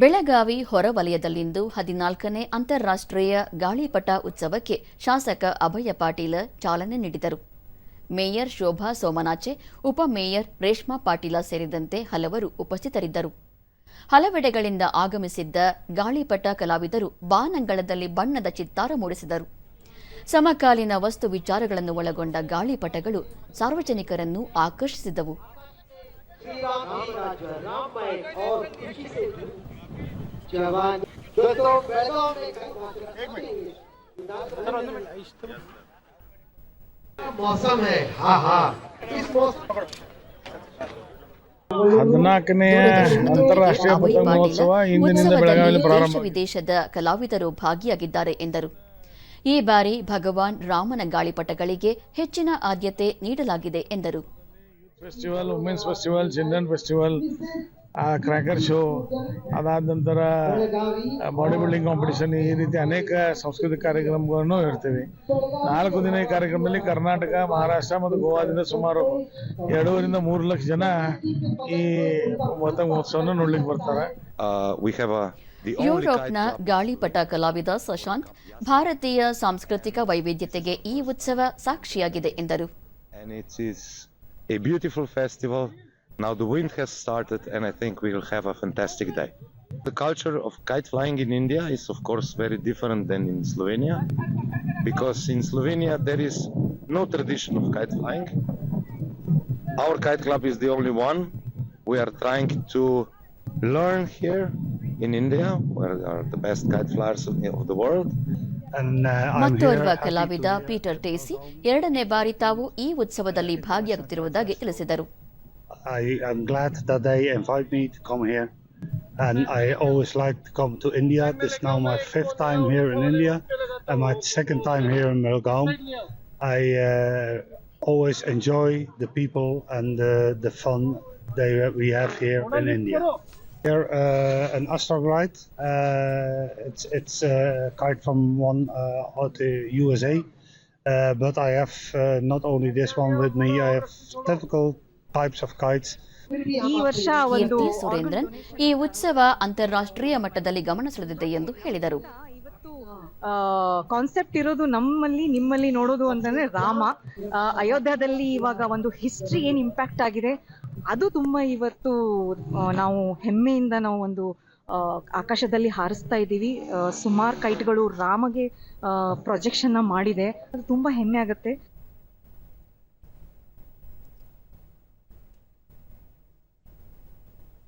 ಬೆಳಗಾವಿ ಹೊರವಲಯದಲ್ಲಿಂದು ಹದಿನಾಲ್ಕನೇ ಅಂತಾರಾಷ್ಟ್ರೀಯ ಗಾಳಿಪಟ ಉತ್ಸವಕ್ಕೆ ಶಾಸಕ ಅಭಯ ಪಾಟೀಲ ಚಾಲನೆ ನೀಡಿದರು. ಮೇಯರ್ ಶೋಭಾ ಸೋಮನಾಚೆ ಉಪಮೇಯರ್ ರೇಷ್ಮಾ ಪಾಟೀಲ ಸೇರಿದಂತೆ ಹಲವರು ಉಪಸ್ಥಿತರಿದ್ದರು. ಹಲವೆಡೆಗಳಿಂದ ಆಗಮಿಸಿದ್ದ ಗಾಳಿಪಟ ಕಲಾವಿದರು ಬಾನಂಗಳದಲ್ಲಿ ಬಣ್ಣದ ಚಿತ್ತಾರ ಮೂಡಿಸಿದರು. ಸಮಕಾಲೀನ ವಸ್ತು ವಿಚಾರಗಳನ್ನು ಒಳಗೊಂಡ ಗಾಳಿಪಟಗಳು ಸಾರ್ವಜನಿಕರನ್ನು ಆಕರ್ಷಿಸಿದವು. ಜವಾನ್ ಹದಿನಾಲ್ಕನೇ ಅಂತಾರಾಷ್ಟ್ರೀಯ ಪತಂಗ ಮಹೋತ್ಸವ ಇಂದಿನಿಂದ ಬೆಳಗಾವಿಯಲ್ಲಿ ಪ್ರಾರಂಭ. ವಿದೇಶದ ಕಲಾವಿದರು ಭಾಗಿಯಾಗಿದ್ದಾರೆ ಎಂದರು. ಈ ಬಾರಿ ಭಗವಾನ್ ರಾಮನ ಗಾಳಿಪಟಗಳಿಗೆ ಹೆಚ್ಚಿನ ಆದ್ಯತೆ ನೀಡಲಾಗಿದೆ ಎಂದರು. Festival women's festival children festival cracker show ಅದಾದ ನಂತರ ಬಾಡಿ ಬಿಲ್ಡಿಂಗ್ ಕಾಂಪಿಟೇಷನ್ ಈ ರೀತಿ ಅನೇಕ ಸಾಂಸ್ಕೃತಿಕ ಕಾರ್ಯಕ್ರಮಗಳನ್ನು ಇಡ್ತೀವಿ ನಾಲ್ಕು ದಿನ ಈ ಕಾರ್ಯಕ್ರಮದಲ್ಲಿ ಕರ್ನಾಟಕ ಮಹಾರಾಷ್ಟ್ರ ಮತ್ತು ಗೋವಾದಿಂದ ಸುಮಾರು ಎರಡೂವರಿಂದ ಮೂರು ಲಕ್ಷ ಜನ ಈ ಪತಂಗ ಮಹೋತ್ಸವವನ್ನು ನೋಡ್ಲಿಕ್ಕೆ ಬರ್ತಾರೆ. Uh, ಯುರೋಪ್ನ ಗಾಳಿಪಟ ಕಲಾವಿದ ಸಶಾಂತ್ ಭಾರತೀಯ ಸಾಂಸ್ಕೃತಿಕ ವೈವಿಧ್ಯತೆಗೆ ಈ ಉತ್ಸವ ಸಾಕ್ಷಿಯಾಗಿದೆ ಎಂದರು. Now the wind has started, and I think we will have a fantastic day. The culture of kite flying in India is, of course, very different than in Slovenia, because in Slovenia there is no tradition of kite flying. Our kite club is the only one. We are trying to learn here in India, where there are the best kite flyers of the world. And uh, I'm here ಮತ್ತೋರ್ವ ಕಲಾವಿದ Peter ಟೇಸಿ ಎರಡನೇ ಬಾರಿ ತಾವು ಈ ಉತ್ಸವದಲ್ಲಿ ಭಾಗಿಯಾಗುತ್ತಿರುವುದಾಗಿ ತಿಳಿಸಿದರು I am glad that they invite me to come here. And I always like to come to India. This is now my fifth time here in India and my second time here in Belgaum. I uh, always enjoy the people and the, the fun they, we have here in India. Here, uh, an astrogride. Uh, it's it's a kite from one uh, out the USA. Uh, but I have uh, not only this one with me. I have typical types of kites. ಈ ವರ್ಷ ಒಂದು ಸುರೇಂದ್ರನ್ ಈ ಉತ್ಸವ ಅಂತಾರಾಷ್ಟ್ರೀಯ ಮಟ್ಟದಲ್ಲಿ ಗಮನ ಸೆಳೆದಿದೆ ಎಂದು ಹೇಳಿದರು. ಇವತ್ತು ಕಾನ್ಸೆಪ್ಟ್ ಇರೋದು ನಮ್ಮಲ್ಲಿ ನಿಮ್ಮಲ್ಲಿ ನೋಡೋದು ಅಂತಂದ್ರೆ ರಾಮ. ಆ, ಅಯೋಧ್ಯದಲ್ಲಿ ಇವಾಗ ಒಂದು ಹಿಸ್ಟ್ರಿ ಏನ್ ಇಂಪ್ಯಾಕ್ಟ್ ಆಗಿದೆ ಅದು ತುಂಬಾ ಇವತ್ತು ನಾವು ಹೆಮ್ಮೆಯಿಂದ ನಾವು ಒಂದು ಆ, ಆಕಾಶದಲ್ಲಿ ಹಾರಿಸ್ತಾ ಇದ್ದೀವಿ. ಸುಮಾರು ಕೈಟ್ಗಳು ರಾಮಗೆ ಪ್ರೊಜೆಕ್ಷನ್ ಮಾಡಿದೆ. ಅದು ತುಂಬಾ ಹೆಮ್ಮೆ ಆಗುತ್ತೆ.